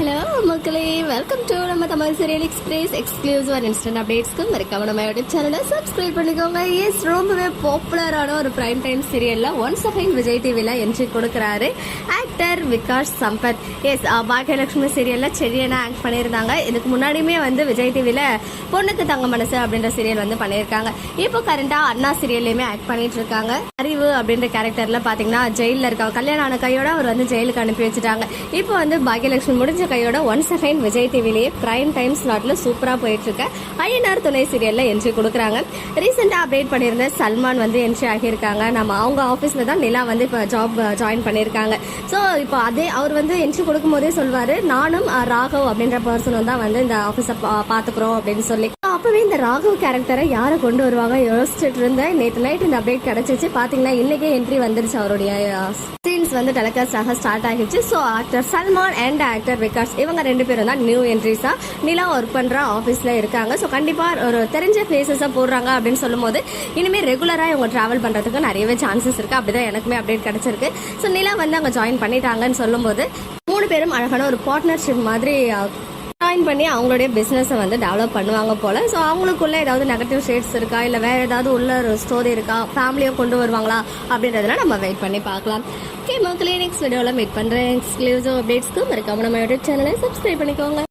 Hello மக்களே. Welcome to நம்ம Tamil serial express exclusive instant அப்டேட்ஸ்க்கும் மறக்காம நம்ம யூடியூப் சேனலை சப்ஸ்கிரைப் பண்ணிக்கோங்க எஸ் ரொம்பவே பாப்புலரான ஒரு பிரைம் டைம் சீரியலில் ஒன்ஸ் அகைன் விஜய் டிவியில் என்ட்ரி கொடுக்குறாரு ஆக்டர் விகாஷ் சம்பத். எஸ் பாக்கியலட்சுமி சீரியலில் செடியனா ஆக்ட் பண்ணியிருந்தாங்க. இதுக்கு முன்னாடியுமே வந்து விஜய் டிவியில் பொண்ணுக்கு தங்க மனசு அப்படின்ற சீரியல் வந்து பண்ணியிருக்காங்க. இப்போ கரண்டாக அண்ணா சீரியல்லையுமே ஆக்ட் பண்ணிட்டு இருக்காங்க அறிவு அப்படின்ற கேரக்டரில் பார்த்தீங்கன்னா ஜெயிலில் இருக்காங்க கல்யாணம் ஆன கையோட அவர் வந்து ஜெயிலுக்கு அனுப்பி வச்சுட்டாங்க. இப்போ வந்து பாக்யலட்சுமி முடிஞ்ச கையோட ஒன் அகைன் விஜய் டிவிலேயே பிரைம் டைம் ஸ்லாட்ல சூப்பரா போயிட்டு இருக்க ஐயனார் துணை சீரியல்ல என்ட்ரி கொடுக்குறாங்க. ரீசெண்டா அப்டேட் பண்ணியிருந்த சல்மான் வந்து என்ட்ரி ஆகியிருக்காங்க. நம்ம அவங்க ஆஃபீஸ்ல தான் நிலா வந்து இப்போ ஜாப் ஜாயின் பண்ணியிருக்காங்க. ஸோ இப்போ அதே அவர் வந்து என்ட்ரி கொடுக்கும் போதே சொல்வாரு நானும் ராகவ் அப்படின்ற பர்சனும் தான் வந்து இந்த ஆஃபீஸை பாத்துக்கிறோம் அப்படின்னு சொல்லி. அப்பவே இந்த ராகவ் கேரக்டரை யாரை கொண்டு வருவாங்க யோசிச்சுட்டு இருந்தேன். நேற்று நைட் இந்த அப்டேட் கிடைச்சிச்சு. பாத்தீங்கன்னா இன்னைக்கே என்ட்ரி வந்துருச்சு அவருடைய சீன்ஸ் வந்து டெலிகாஸ்ட் ஆக ஸ்டார்ட் ஆகிடுச்சு. So actor Salman and actor Vikas இவங்க ரெண்டு பேரும் தான் நியூ என்ட்ரிஸா நிலா ஒர்க் பண்ணுற ஆஃபீஸில் இருக்காங்க. ஸோ கண்டிப்பாக ஒரு தெரிஞ்ச ஃபேஸஸாக போடுறாங்க அப்படின்னு சொல்லும்போது இனிமேல் ரெகுலராக இவங்க ட்ராவல் பண்ணுறதுக்கு நிறையவே சான்சஸ் இருக்குது அப்படி தான் எனக்குமே அப்டேட் கிடச்சிருக்கு. ஸோ நிலா வந்து அங்கே ஜாயின் பண்ணிட்டாங்கன்னு சொல்லும்போது மூணு பேரும் அழகான ஒரு பார்ட்னர்ஷிப் மாதிரி ஜாயின் பண்ணி அவங்களுடைய பிஸ்னஸை வந்து டெவலப் பண்ணுவாங்க போல. ஸோ அவங்களுக்குள்ள ஏதாவது நெகட்டிவ் ஷேட்ஸ் இருக்கா? இல்லை வேற ஏதாவது உள்ள ஒரு ஸ்டோரி இருக்கா? ஃபேமிலியை கொண்டு வருவாங்களா? அப்படின்றதெல்லாம் நம்ம வெயிட் பண்ணி பார்க்கலாம். ஓகே மக்களே நெக்ஸ்ட் வீடியோவில் மீட் பண்ணுறேன் எக்ஸ்க்ளூசிவ் அப்டேட்ஸ்க்கு மறக்காம நம்ம யூடியூப் சேனலை சப்ஸ்கிரைப் பண்ணிக்கோங்க.